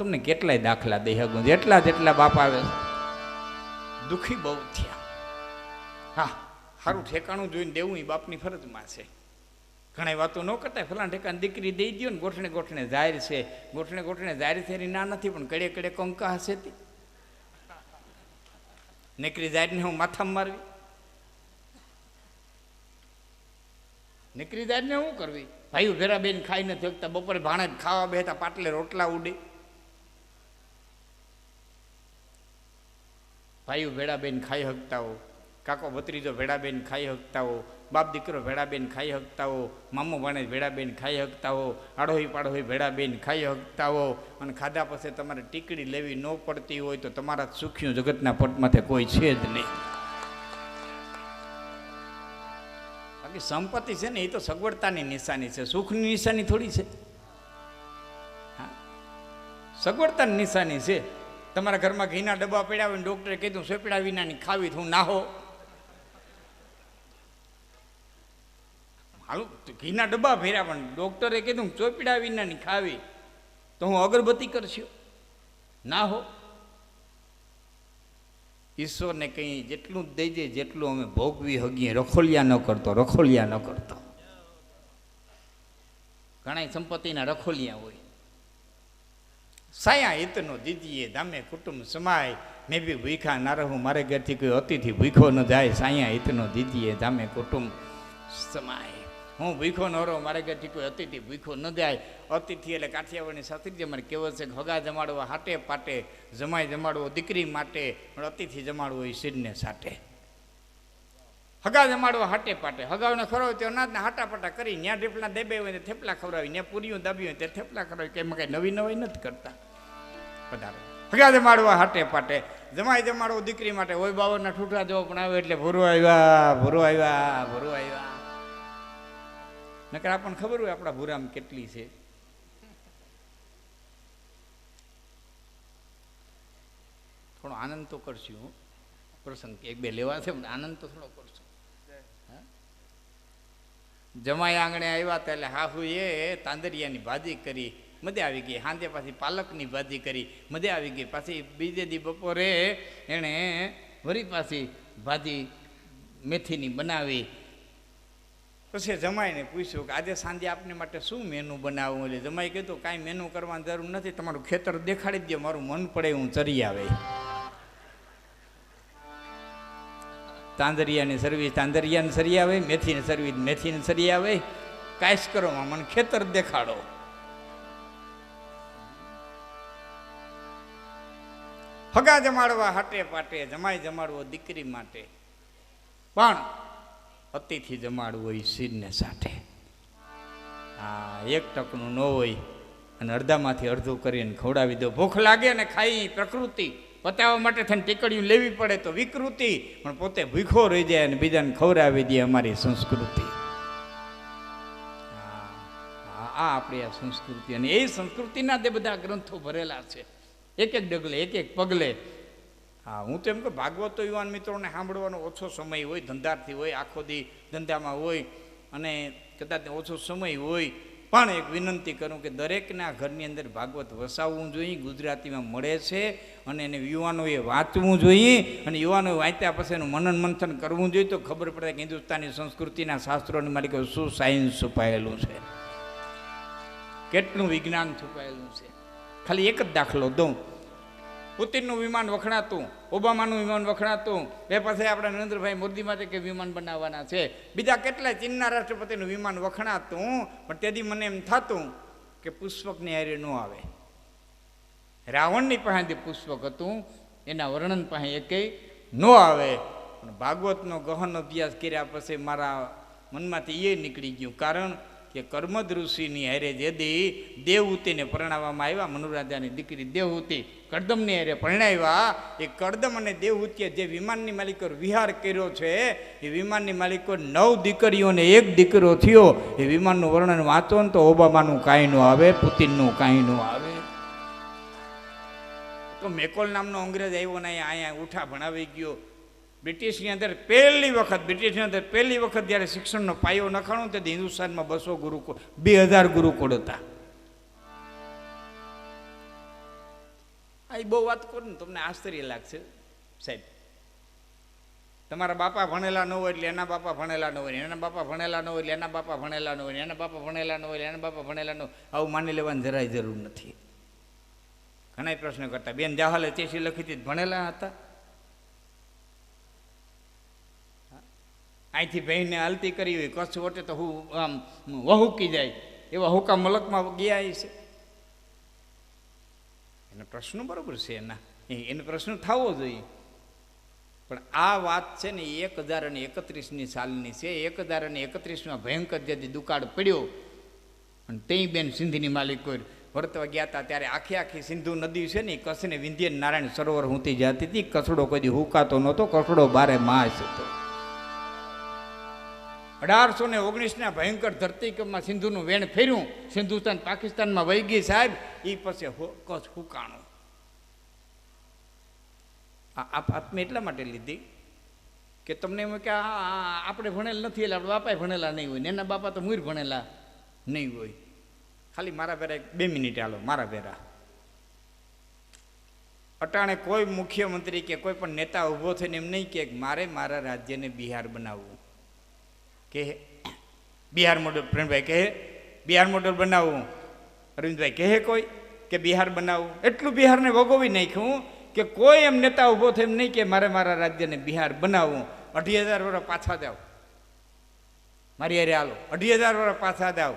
તમને કેટલાય દાખલા દઈ શકું જેટલા જેટલા બાપ આવે છે, દુઃખી બહુ થયા. હા સારું ઠેકાણું જોઈને દેવું એ બાપની ફરજમાં છે. ઘણી વાતો ન કરતા. ફલાણ ઠેકાણ દીકરી દઈ દો ને ગોઠણે ગોઠણે જાહેર છે. ગોઠણે ગોઠણે જાહેર છે ના નથી પણ કડે કડે કંકા હશે તી. નીકળી જાહેરને હું માથા મારવી. નીકળી જાહેરને શું કરવી? ભાઈઓ ભેરા બેન ખાઈ નથી બપોરે ભાણે ખાવા બેઠા પાટલે રોટલા ઉડે. ભાઈઓ ભેડાબેન ખાઈ શકતા હો કાકો ભત્રીજો ભેડાબેન ખાઈ શકતા હો બાપ દીકરો ભેડાબેન ખાઈ શકતા હો મામો ભાણે ભેડાબેન ખાઈ શકતા હો આડોહી પાડોહી ભેડાબેન ખાઈ શકતા હો અને ખાધા પછી તમારે ટીકડી લેવી ન પડતી હોય તો તમારા સુખ્યું જગતના પટમાંથી કોઈ છે જ નહીં. બાકી સંપત્તિ છે ને એ તો સગવડતાની નિશાની છે, સુખની નિશાની થોડી છે. હા. સગવડતાની નિશાની છે. તમારા ઘરમાં ઘીના ડબ્બા પડ્યા હોય ડૉક્ટરે કીધું સોપડા વિનાની ખાવી હું નાહો. હાલું ઘીના ડબ્બા ફેર્યા પણ ડૉક્ટરે કીધું ચોપડા વિનાની ખાવી, તો હું અગરબત્તી કરશું. ના હો ઈશ્વરને કંઈ જેટલું જ દઈ જેટલું અમે ભોગવી હગીએ. રખોલિયા ન કરતો, રખોલિયા ન કરતો. ઘણા સંપત્તિના રખોલિયા હોય. સાયા હિતનો દીદીએ ધામે કુટુંબ સમાય. મેં બી ભૂખા ના રહું મારે ઘરથી કોઈ અતિથિ ભૂખો ન જાય. સાયા હિતનો દીદીએ ધામે કુટુંબ સમાય. હું ભૂખો ન રહું, મારે ઘરથી કોઈ અતિથિ ભૂખો ન જાય. અતિથિ એટલે કાઠિયાવાડની શાસ્ત્રી મને કહેવત છે કે હગા જમાડવા હાટે પાટે જમાય જમાડવો દીકરી માટે, પણ અતિથિ જમાડવો એ શિરને સાટે. હગા જમાડવો હાટે પાટે. હગાવને ખરો તો અનાજને હાટા પાટા કરી, ન્યા ઢેપલા દેબે હોય ને થેપલા ખવડાવી, ન્યા પૂરીઓ દાબી હોય તે થેપલા ખવડાવી. કે એમાં કાંઈ નવી નવી નથી કરતા. પધારો. હગા જમાડવા હાટે પાટે. જમાય જમાડવો દીકરી માટે હોય બાવરના ઠૂઠા જવો પણ આવે એટલે ભૂરો આવ્યા ભૂરો આવ્યા ભૂરો આવ્યા. નકર આપણને ખબર હોય આપણા ભૂરામ કેટલી છે. થોડો આનંદ તો કરશું. પ્રસંગ એક બે લેવા છે આનંદ તો થોડો કરશું. હા? જમાઈ આંગણે આવ્યા એટલે હાહુ એ તાંદરિયાની ભાજી કરી. મજા આવી ગઈ. હાંજે પાછી પાલકની ભાજી કરી મજા આવી ગઈ. પાછી બીજે દી બપોરે એણે વરી પાછી ભાજી મેથીની બનાવી. પછી જમાઈને પૂછ્યું કે આજે સાંજે આપને માટે શું મેનુ બનાવવું? એટલે જમાઈ કીધું, કાંઈ મેનુ કરવાની જરૂર નથી. તમારું ખેતર દેખાડી દે મારું મન પડે, હું ચરી આવે. તાંદરિયાની સર્વિસ તાંદરિયાની સરી આવે, મેથીની સર્વિસ મેથીની સરી આવે. કાંઈ કરો મને ખેતર દેખાડો. હગા જમાડવા હાટે પાટે, જમાઈ જમાડવો દીકરી માટે. પણ અતિથિ જમાડવું હોય શિરને સાથે. હા, એક ટકનું ન હોય અને અડધામાંથી અડધું કરીને ખવડાવી દો. ભૂખ લાગે ને ખાઈ પ્રકૃતિ. પતાવવા માટે થઈને ટીકડીયું લેવી પડે તો વિકૃતિ. પણ પોતે ભૂખો રહી જાય અને બીજાને ખવડાવી દે અમારી સંસ્કૃતિ. આ આપણી આ સંસ્કૃતિ. અને એ સંસ્કૃતિના તે બધા ગ્રંથો ભરેલા છે. એક એક ડગલે, એક એક પગલે. હા, હું તો એમ કે ભાગવતો યુવાન મિત્રોને સાંભળવાનો ઓછો સમય હોય, ધંધાર્થી હોય, આખો દી ધંધામાં હોય, અને કદાચ ઓછો સમય હોય, પણ એક વિનંતી કરું કે દરેકના ઘરની અંદર ભાગવત વસાવવું જોઈએ, ગુજરાતીમાં મળે છે, અને એને યુવાનોએ વાંચવું જોઈએ, અને યુવાનોએ વાંચ્યા પછી એનું મનન મંથન કરવું જોઈએ, તો ખબર પડે કે હિન્દુસ્તાની સંસ્કૃતિના શાસ્ત્રોની મારી શું સાયન્સ છુપાયેલું છે. કેટલું વિજ્ઞાન છુપાયેલું છે. ખાલી એક જ દાખલો દઉં. પુતિનનું વિમાન વખણાતું, ઓબામાનું વિમાન વખણાતું, બે પાસે આપણા નરેન્દ્રભાઈ મોદી માટે કે વિમાન બનાવવાના છે. બીજા કેટલાય ચીનના રાષ્ટ્રપતિનું વિમાન વખણાતું, પણ તેથી મને એમ થતું કે પુષ્પકની હારે ન આવે. રાવણની પાસે જે પુષ્પક હતું, એના વર્ણન પાસે એકેય ન આવે. પણ ભાગવતનો ગહન અભ્યાસ કર્યા પછી મારા મનમાંથી એ નીકળી ગયું. કારણ કે કર્મદ ઋષિની હારે જે દી દેવહૂતિને પરણાવવામાં આવ્યા, મનુરાજાની દીકરી દેવહૂતિ કડદમની હારે પરણાવ્યા, એ કડદમ અને દેવહૂતિએ જે વિમાનની માલિકો વિહાર કર્યો છે, એ વિમાનની માલિકો નવ દીકરીઓને એક દીકરો થયો. એ વિમાનનું વર્ણન વાંચો ને તો ઓબામાનું કાંઈ ન આવે, પુતિનનું કાંઈ ન આવે. તો મેકોલ નામનો અંગ્રેજ આવ્યો ને અહીંયા અહીંયા ઉઠા ભણાવી ગયો. બ્રિટિશની અંદર પહેલી વખત, બ્રિટિશની અંદર પહેલી વખત જ્યારે શિક્ષણનો પાયો નખાણો તે હિન્દુસ્તાનમાં બસો ગુરુકુળ, બે હજાર ગુરુકુળ હતા. આ બહુ વાત કરું ને તમને આશ્ચર્ય લાગશે? સાહેબ, તમારા બાપા ભણેલા ન હોય એટલે એના બાપા ભણેલા ન હોય એના બાપા ભણેલા ન હોય એટલે એના બાપા ભણેલા ન હોય એના બાપા ભણેલા ન હોય એના બાપા ભણેલા ન હોય, આવું માની લેવાની જરાય જરૂર નથી. ઘણા પ્રશ્ન કરતા, બેન જાહલે ચેસી લખી હતી, ભણેલા હતા? અહીંથી ભાઈને હાલતી કરી હોય કચ્છ વટે તો હું આમ વહુકી જાય. એવા હુકા મલકમાં ગયા છે. એનો પ્રશ્ન બરોબર છે એના. એનો પ્રશ્ન થવો જોઈએ. પણ આ વાત છે ને એક હજાર અને એકત્રીસની સાલની છે. એક હજાર અને એકત્રીસમાં ભયંકર જેથી દુકાળ પડ્યો. અને તે બેન સિંધીની માલિક કોઈ વર્તવા ગયા હતા ત્યારે આખી આખી સિંધુ નદી છે ને કચ્છને વિંધ્ય નારાયણ સરોવર હુંતી જતી હતી. કચડો કોઈ હુકાતો નહોતો, કચડો બારે માસ હતો. અઢારસો ને ઓગણીસના ભયંકર ધરતીકંપમાં સિંધુનું વેણ ફેર્યું. સિંધુસ્તાન પાકિસ્તાનમાં વહી ગઈ સાહેબ. એ પછી કચ્છ હુકાણું. આ આપ આત્મે એટલા માટે લીધી કે તમને એમ કે આપણે ભણેલ નથી, એટલે આપણે બાપાએ ભણેલા નહીં હોય ને એના બાપા તો મુર ભણેલા નહીં હોય. ખાલી મારા ભેરા બે મિનિટ આલો મારા ભેરા અટાણે કોઈ મુખ્યમંત્રી કે કોઈ પણ નેતા ઊભો થઈને એમ નહીં કે મારે મારા રાજ્યને બિહાર બનાવવું. કે બિહાર મોડલ પ્રેમભાઈ કહે, બિહાર મોડલ બનાવવું અરવિંદભાઈ કહે કોઈ કે બિહાર બનાવવું એટલું બિહારને વગોવી નાખ્યું કે કોઈ એમ નેતા ઊભો થયો એમ નહીં કે મારે મારા રાજ્યને બિહાર બનાવવું અઢી હજાર વર્ષ પાછા જાઓ. મારી અરે હાલો. અઢી હજાર વર્ષ પાછા જાઓ.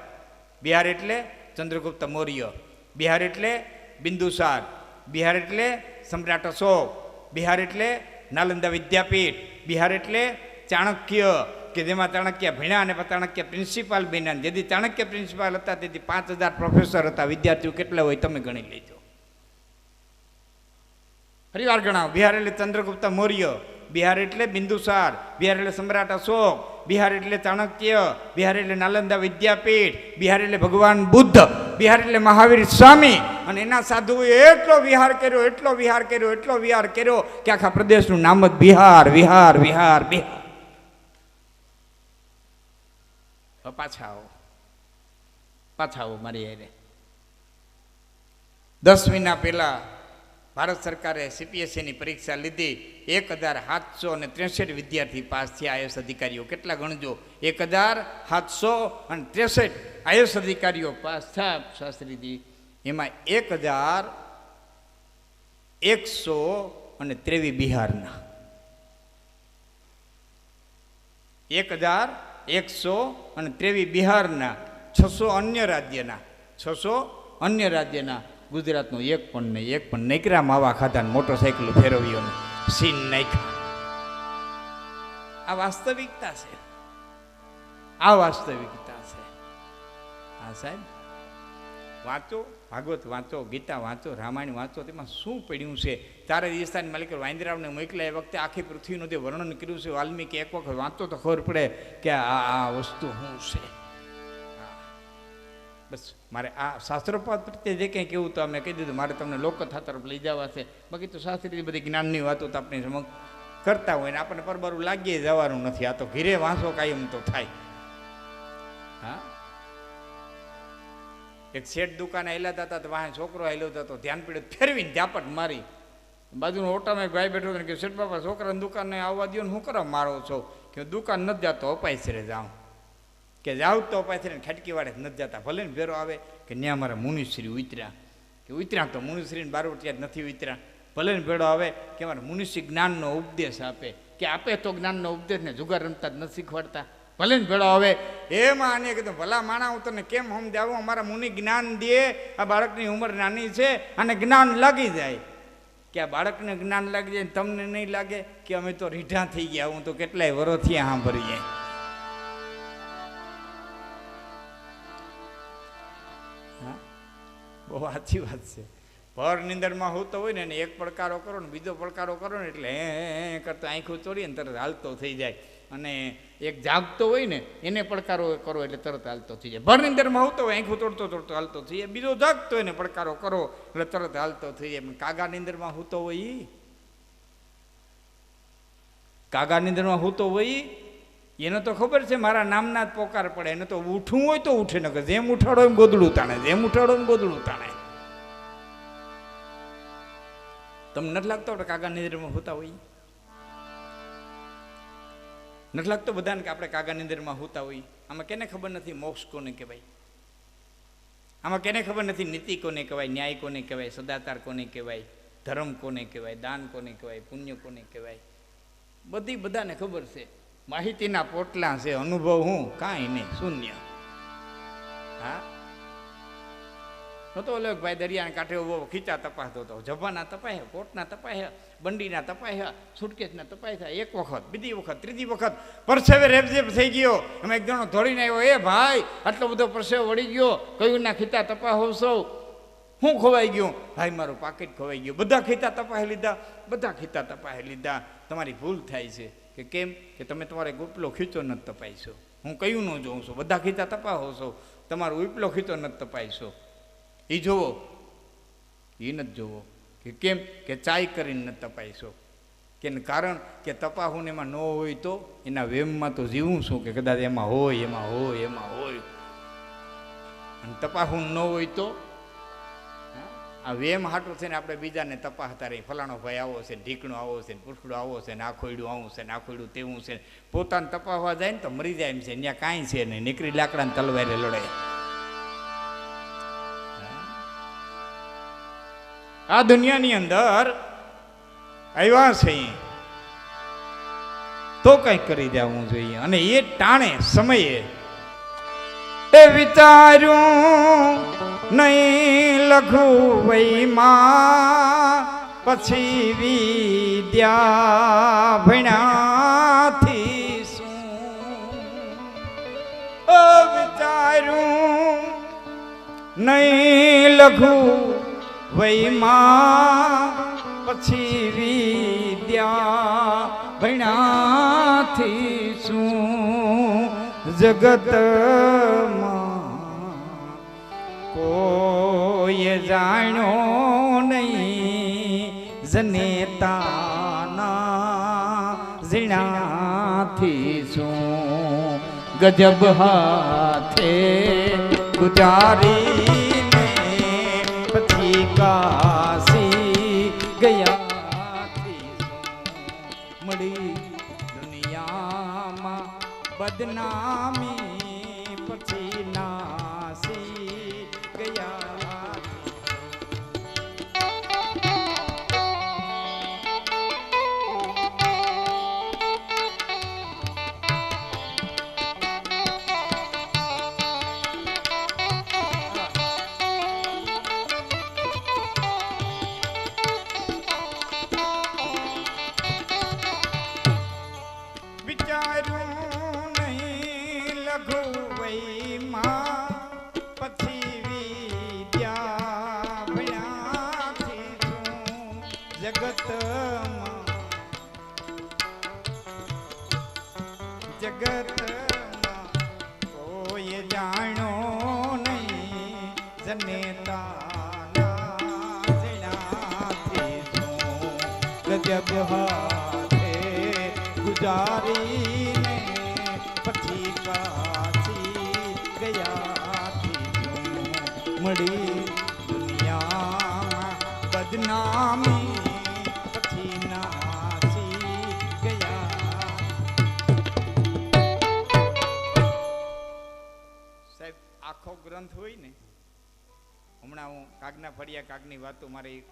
બિહાર એટલે ચંદ્રગુપ્ત મૌર્ય. બિહાર એટલે બિંદુસાર. બિહાર એટલે સમ્રાટ અશોક. બિહાર એટલે નાલંદા વિદ્યાપીઠ. બિહાર એટલે ચાણક્ય. કે જેમાં ચાણક્ય ભણ્યા અને ચાણક્ય પ્રિન્સિપાલ બન્યા જેથી ચાણક્ય પ્રિન્સિપાલ હતા તેથી પાંચ હજાર પ્રોફેસર હતા. વિદ્યાર્થીઓ કેટલા હોય તમે ગણી લેજો. ફરીવાર ગણાવો. બિહાર એટલે ચંદ્રગુપ્ત મૌર્ય, બિહાર એટલે બિંદુસાર, બિહાર એટલે સમ્રાટ અશોક, બિહાર એટલે ચાણક્ય, બિહાર એટલે નાલંદા વિદ્યાપીઠ, બિહાર એટલે ભગવાન બુદ્ધ, બિહાર એટલે મહાવીર સ્વામી અને એના સાધુઓએ એટલો વિહાર કર્યો, એટલો વિહાર કર્યો, એટલો વિહાર કર્યો કે આખા પ્રદેશનું નામ જ બિહાર, વિહાર વિહાર, બિહાર. હવે પાછા આવો પાછા આવો મારી હારે દસ મહિના પહેલાં ભારત સરકારે સીપીએસસીની પરીક્ષા લીધી. એક હજાર સાતસો અને ત્રેસઠ વિદ્યાર્થી પાસ થયા આઈએસ અધિકારીઓ. કેટલા ગણજો? એક હજાર સાતસો અને ત્રેસઠ આઈએસ અધિકારીઓ પાસ થયા શાસ્ત્રીજી એમાં એક હજાર એકસો અને ત્રેવીસ બિહારના. એક હજાર એકસો અને ત્રેવીસ બિહારના છસો અન્ય રાજ્યના, છસો અન્ય રાજ્યના ગુજરાતનો એક પણ નહીં, એક પણ નૈકરા માવા ખાધા મોટરસાઇકલ ફેરવ્યો ને સીન નાખ્યા આ વાસ્તવિકતા છે. આ વાસ્તવિકતા છે. હા સાહેબ, વાંચો. ભાગવત વાંચો, ગીતા વાંચો, રામાયણ વાંચો, તેમાં શું પડ્યું છે? તારે રાજસ્થાન માલિક વાંદરાવને મોકલ્યા એ વખતે આખી પૃથ્વીનું જે વર્ણન કર્યું છે, વાલ્મીકી એક વખત વાંચો તો ખબર પડે કે આ આ વસ્તુ શું છે? બસ, મારે આ શાસ્ત્રોપાત પ્રત્યે જે કંઈ કહેવું તો અમે કહી દીધું, મારે તમને લોકથા તરફ લઈ જવા છે. બાકી તો શાસ્ત્રી બધી જ્ઞાનની વાતો તો આપણે સમક્ષ કરતા હોય ને આપણને પરબારું લાગીએ જવાનું નથી. આ તો ઘીરે વાંચો કાયમ તો થાય. હા? એક શેઠ દુકાને હેલાતા હતા તો વાહે છોકરો હેલો હતો ધ્યાન પીડે ફેરવીને ઝાપટ મારી. બાજુનો ઓટામાં ભાઈ બેઠો હતો કે શેઠ બાપા, છોકરાને દુકાનને આવવા દો ને હું કરો મારો છો? કે દુકાન નથી જતો અપાયસરે જાઉં. કે જાઉં તો અપાયસરે ખેટકી વાળે નથી જતા. ભલે ને ફેરો આવે કે ત્યાં અમારા મુનિશ્રી ઉતર્યા. કે ઉતર્યા તો મુનિશ્રીને બારવટિયા નથી ઉતર્યા. ભલે ને ભેડો આવે કે અમારે મુનિશ્રી જ્ઞાનનો ઉપદેશ આપે. કે આપે તો જ્ઞાનનો ઉપદેશ ને જુગાર રમતા જ નથી શીખવાડતા. ભલે ને ભેળો, હવે એમાં આને કીધું, ભલા માણા, હું તને કેમ સમજાવું? અમારા મુનિ જ્ઞાન દે, આ બાળકની ઉંમર નાની છે, અને જ્ઞાન લાગી જાય. કે આ બાળકને જ્ઞાન લાગી જાય તમને નહીં લાગે? કે અમે તો રીઢા થઈ ગયા, હું તો કેટલાય વરોથી સાંભળી હા? બહુ સાચી વાત છે. ભર નિંદરમાં હોતો હોય ને એક પડકારો કરો ને, બીજો પડકારો કરો ને, એટલે હે કરતા આંખો ચોરી ને, તરત હાલતો થઈ જાય. અને એક જાગતો હોય ને, એને પડકારો કરો એટલે તરત હાલતો થઈ જાય. ભરની અંદરમાં હોતો હોય, આંખું તોડતો તોડતો હાલતો થઈ જાય. બીજો જાગતો હોય ને, પડકારો કરો એટલે તરત હાલતો થઈ જાય. પણ કાગા નિંદરમાં હોતો હોય ઈ? કાગા નિંદરમાં હોતો હોય એને તો ખબર છે મારા નામના જ પોકાર પડે. એને તો ઉઠવું હોય તો ઉઠે, નકર જેમ ઉઠાડો એમ ગોદડું તાણે. જેમ ઉઠાડો એમ ગોદડું તાણે. તમને નથી લાગતો કાગા નિંદ્રમાં હોતા હોઈએ નથી લાગતો બધાને કે આપણે કાગા નિંદ્રમાં હોતા હોઈએ આમાં કેને ખબર નથી મોક્ષ કોને કહેવાય? આમાં કેને ખબર નથી નીતિ કોને કહેવાય, ન્યાય કોને કહેવાય, સદાચાર કોને કહેવાય, ધર્મ કોને કહેવાય, દાન કોને કહેવાય, પુણ્ય કોને કહેવાય? બધી બધાને ખબર છે. માહિતીના પોટલા છે, અનુભવ હું કાંઈ નહીં, શૂન્ય. હા? નતો ઓલો ભાઈ દરિયાના કાંઠે ઊભો, ખીચા તપાસતો હતો જભાના તપાયા કોટના તપાયા બંડીના તપાયા સુટકેસના તપાયા એક વખત, બીજી વખત, ત્રીજી વખત. પરસેવે રેપઝેપ થઈ ગયો. અમે એક જણો ધોળીને આવ્યો, એ ભાઈ, આટલો બધો પરસેવો વળી ગયો. કયું ના ખીતા તપા હોવ સૌ? હું ખોવાઈ ગયું. ભાઈ, મારું પાકીટ ખોવાઈ ગયું. બધા ખીતા તપાહી લીધા. બધા ખીતા તપાહી લીધા. તમારી ભૂલ થાય છે. કે કેમ? કે તમે તમારે ઉપલો ખીચો નથી તપાઈશો હું કયું ન જોઉં છું? બધા ખીતા તપાહો છો? તમારો ઉપલો ખીચો નથી તપાઈશો એ જોવો એ નથી જોવો કે કેમ કે ચાય કરીને ન તપાઈશો કે કારણ કે તપાહુને એમાં ન હોય તો એના વેમમાં તો જીવું શું? કે કદાચ એમાં હોય એમાં હોય એમાં હોય. અને તપાહુન ન હોય તો આ વેમ હાટો છે ને આપણે બીજાને તપાસતા રહી ફલાણો ભાઈ આવો છે ઢીકણો આવો છે ને, પૂછડો આવો છે ને આ આવું છે ને આ તેવું છે પોતાને તપાસવા જાય ને તો મરી જાય એમ છે. ત્યાં કાંઈ છે નહીં. નીકળી લાકડાને તલવારે લડે આ દુનિયાની અંદર આવ્યા છે. તો કંઈક કરી જવું જોઈએ. અને એ ટાણે સમયે એ વિચાર્યું નહીં લખું વૈમાં પછી વિદ્યા ભણ્યાથી શું? વિચાર્યું નહીં લખું વૈમાં પછી વિદ્યા ભણ્યાથી શું જગતમાં કોઈ જાણ્યો નહીં, જનેતાના ઝીણાથી શું ગજબ હાથે ગુજારીને પછી કાશી ગયા મળી દુનિયામાં બદનામી જગતમાં કોઈ જાણો નહીં. શું ગજબ હાથે ગુજારીને પછી કાશી ગયાથી મળી દુનિયામાં બદનામી. હોય ને હમણાં હું કાગના ફળિયા, કાગની વાતો મારી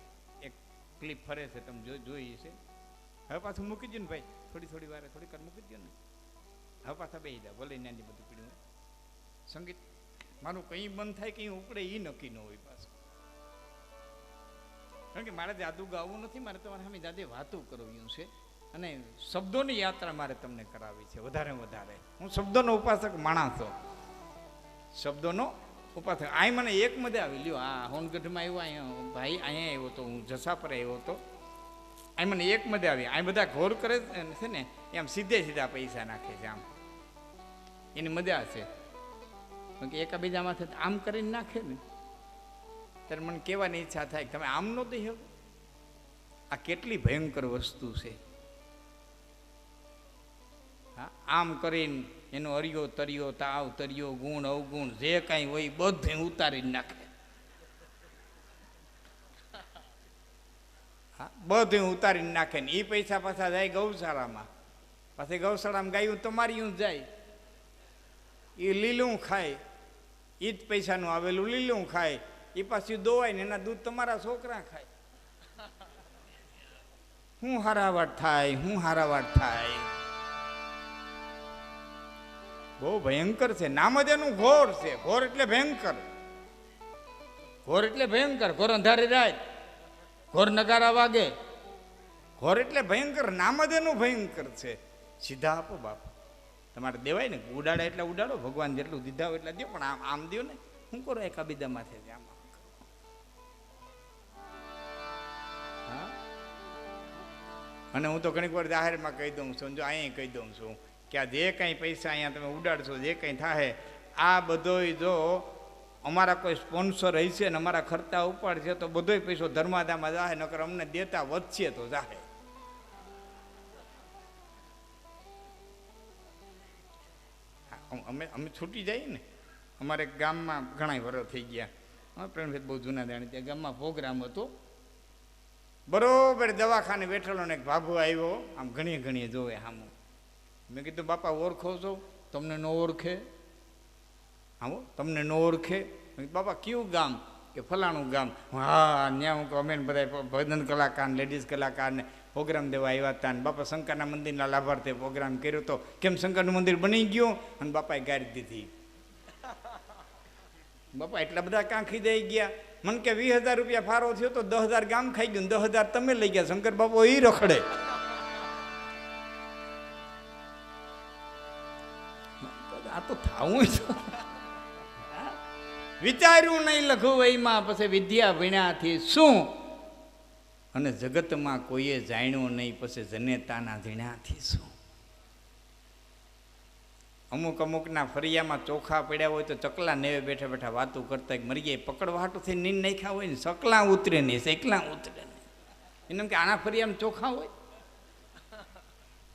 એક ક્લિપ ફરે છે, તમે જો, જોઈ છે હવે પાછું મૂકી દો ને ભાઈ, થોડી થોડી વારે, થોડીક વાર મૂકી દો ને. હવે પાછા બે જાય ભલે નાની બધું પીડ્યું સંગીત, મારું કંઈ બંધ થાય કંઈ ઉપડે એ નક્કી ન હોય પાછું. કારણ કે મારે જાદુ ગાવું નથી, મારે તમારે સામે જાદે વાતો કરવી છે. અને શબ્દોની યાત્રા મારે તમને કરાવી છે, વધારે વધારે. હું શબ્દોનો ઉપાસક માણસ છું. શબ્દોનો થયો. આ મને એક મજા આવી. લ્યો, આ હોનગઢમાં આવ્યો, અહીંયા ભાઈ અહીંયા આવ્યો તો, હું જસા પર આવ્યો હતો. આ મને એક મજા આવી. આ બધા ઘોર કરે છે ને એમ સીધે સીધા પૈસા નાખે છે આમ. એની મજા છે. કે કે એકાબીજામાંથી આમ કરીને નાખે ને. ત્યારે મને કહેવાની ઈચ્છા થાય તમે આમ નો દઈ આ કેટલી ભયંકર વસ્તુ છે. હા, આમ કરીને એનો અરિયો તરિયો, તાવ તરિયો, ગુણ, અવગુણ, જે કાંઈ હોય બધું ઉતારીને નાખે. હા, બધું ઉતારીને નાખે ને એ પૈસા પાછા જાય ગૌશાળામાં. પાછી ગૌશાળામાં ગાયું તમારી જ જાય. એ લીલું ખાય એ જ પૈસાનું આવેલું લીલું ખાય. એ પાછું દોવાય ને એના દૂધ તમારા છોકરા ખાય. હું હારાવાટ થાય, હું હારાવાટ થાય. બહુ ભયંકર છે. નામ જ એનું ઘોર છે. ઘોર એટલે ભયંકર. ઘોર એટલે ભયંકર. ઘોર અંધારી રાત ઘોર નગારા વાગે. ઘોર એટલે ભયંકર. નામ જ એનું ભયંકર છે. સીધા આપો બાપ. તમારે દેવાય ને? ઉડાડે એટલે ઉડાડો. ભગવાન જેટલું દીધા હોય એટલે દો પણ આમ આમ દો ને. શું કરો એકા બીજા માથે આમ અને હું તો ઘણીક વાર જાહેરમાં કહી દઉં છું. જો અહીંયા કહી દઉં છું. કે આ જે કંઈ પૈસા અહીંયા તમે ઉડાડશો, જે કંઈ થાય આ બધોય જો અમારા કોઈ સ્પોન્સર હશે ને અમારા ખર્ચા ઉપાડશે તો બધોય પૈસો ધર્માદામાં જાહે, નકર અમને દેતા વધશે તો જાહે. અમે અમે છૂટી જઈએ ને. અમારે ગામમાં ઘણા વર્ષ થઈ ગયા. હા પ્રેમભાઈ બહુ જૂના જાણે ત્યાં ગામમાં પ્રોગ્રામ હતો. બરોબર દવાખાને બેઠેલો ને એક ભાભો આવ્યો, આમ ઘણી ઘણી જોવે સામું મેં કીધું, બાપા, ઓળખો છો? તમને ન ઓળખે? આવો તમને ન ઓળખે? બાપા, કયું ગામ? કે ફલાણું ગામ. હા ત્યાં હું અમે બધા ભજન કલાકાર લેડીઝ કલાકારને પ્રોગ્રામ દેવા આવ્યા હતા અને બાપા, શંકરના મંદિરના લાભાર્થે પ્રોગ્રામ કર્યો તો કેમ શંકરનું મંદિર બની ગયું? અને બાપાએ ગાડી દીધી. બાપા, એટલા બધા કાંખી દઈ ગયા. મને કે વીસ હજાર રૂપિયા ફારો થયો તો દસ હજાર ગામ ખાઈ ગયું દસ હજાર તમે લઈ ગયા. શંકર બાપુ એ રખડે. તો થાવું વિચાર્યું નહીં લઘુ વયમાં, પછી વિદ્યા ભણ્યાથી શું? અને જગતમાં કોઈએ જાણ્યું નહીં, પછી જનેતાના ઝીણાથી શું? અમુક અમુકના ફરિયામાં ચોખા પડ્યા હોય તો ચકલા નેવે બેઠા બેઠા વાતો કરતા મરી ગયા પકડવા હાટું થઈ નીંદ નાખ્યા હોય ને, સકલા ઉતરે નહીં, સેકલા ઉતરે નહીં. એને કે આના ફરિયામાં ચોખા હોય?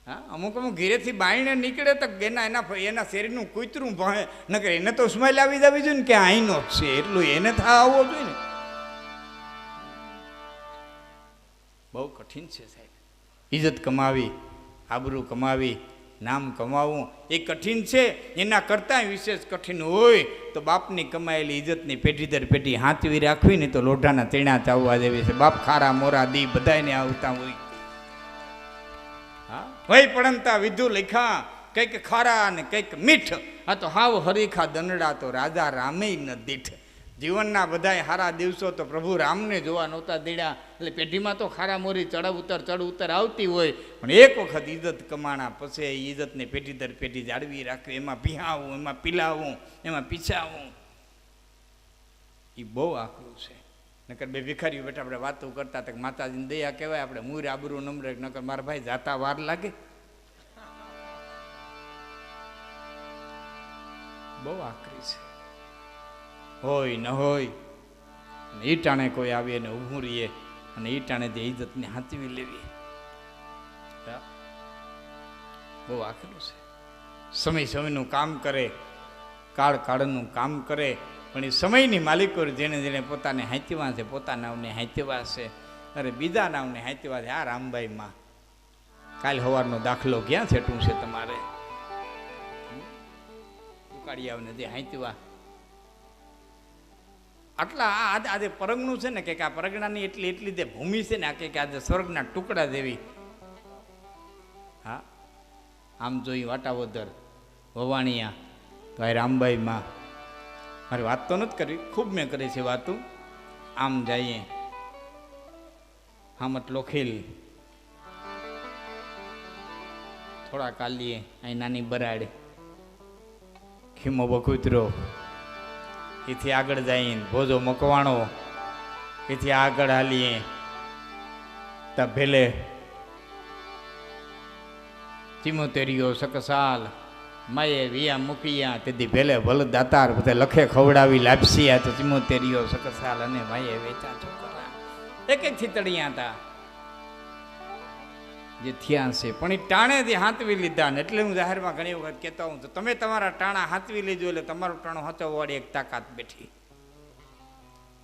હા, અમુક અમુક ઘેરેથી બાઈને નીકળે તો એના એના એના શેરીનું કૂતરું ભણે. નકર એને તો સ્માઈલ આવી જવી જોઈએ ને કે આઈનો છે. એટલું એને થા આવવો જોઈએ ને. બહુ કઠિન છે સાહેબ. ઇજ્જત કમાવી, આબરૂ કમાવી, નામ કમાવવું એ કઠિન છે. એના કરતાં વિશેષ કઠિન હોય તો બાપની કમાયેલી ઇજ્જતની પેઢી દર પેઢી હાથવી રાખવી ને તો લોઢાના તેણા ચાવવા જેવી છે. બાપ ખારા મોરા દી બધાને આવતા હોય. હા પડંતા વિધુ લખા, કંઈક ખારા ને કંઈક મીઠ. આ તો હાવ હરીખા દંડડા તો રાજા રામે ન દીઠ. જીવનના બધાય હારા દિવસો તો પ્રભુ રામને જોવા નહોતા દીડા એટલે પેઢીમાં તો ખારા મોરી ચડાવ ઉતર ચડ ઉતર આવતી હોય. પણ એક વખત ઇજ્જત કમાણા પછી એ ઇજ્જતને પેઢી દર પેઢી જાળવી રાખવી એમાં પીહાવું એમાં પીલાવું, એમાં પીછાવું. એ બહુ આકરું છે. નકર બે ભિખારીઓ બેઠા આપણે વાતો કરતા હતા કે માતાજીની દયા કહેવાય, આપણે મૂર આબરૂ નમરે નકર મારા ભાઈ જાતા વાર લાગે. બહુ આકરી છે. હોય ન હોય ઈ ટાણે કોઈ આવીએ ને ઊભું રહીએ અને ઈટાણે ટાણે જે ઇજ્જતને હાંચવી લેવી. બહુ આકરું છે. સમય સમયનું કામ કરે, કાળ કાળનું કામ કરે પણ એ સમયની માલિકો જેને જેને પોતાને હાંચવા છે પોતાના નામને હાંચવા છે, અરે બીજા નામને હાંચવા છે, આ રામભાઈમાં કાલ સવારનો દાખલો ક્યાં છે ટું છે તમારે? દુકાળિયાઓને જે હાંચવા આટલા આ આજે પરગનું છે ને, કે આ પરગણાની એટલી એટલી જે ભૂમિ છે ને, આ કે આજે સ્વર્ગના ટુકડા જેવી. હા? આમ જોઈ વાટાવદર, વવાણિયા, તો આ રામબાઈમાં મારી વાત તો નથી કરવી ખૂબ મેં કરી છે વાતું. આમ જઈએ. હામત લોખીલ. થોડા કાલીએ અહીં નાની બરાડ. ખીમો બકુતરો એથી આગળ જઈને ભોજો મકવાણો. એથી આગળ હાલીએ. તા ભેલે. ચીમોતેરીઓ સકસાલ. માએ વિયા મૂકિયા તેથી ભેલે ભલ દાતાર બધા લખે ખવડાવી, લાપસીયા તો ચીમોતેરીઓ સકસાલ અને માએ વેચા છોકરા. એક એક થીતડિયા હતા જે થયા છે. પણ એ ટાણેથી હાંતવી લીધા ને એટલે હું જાહેરમાં ઘણી વખત કહેતો હું તો તમે તમારા ટાણા હાંતવી લેજો એટલે તમારું ટાણું હાંચવવાળી એક તાકાત બેઠી.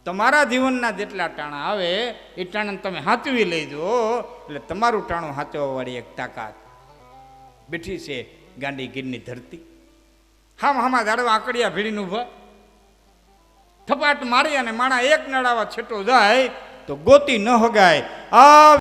તમારા જીવનના જેટલા ટાણા આવે, એ ટાણાને તમે હાચવી લેજો એટલે તમારું ટાણું હાચવવાવાળી એક તાકાત બેઠી છે. ગાંડી ગીરની ધરતી. હામ હામા ઝાડવા આકડિયા ભીડીનું ઊભા થપાટ મારી અને માણા એક નડાવા છેટો જાય તો ગોતી ન હગાય. આ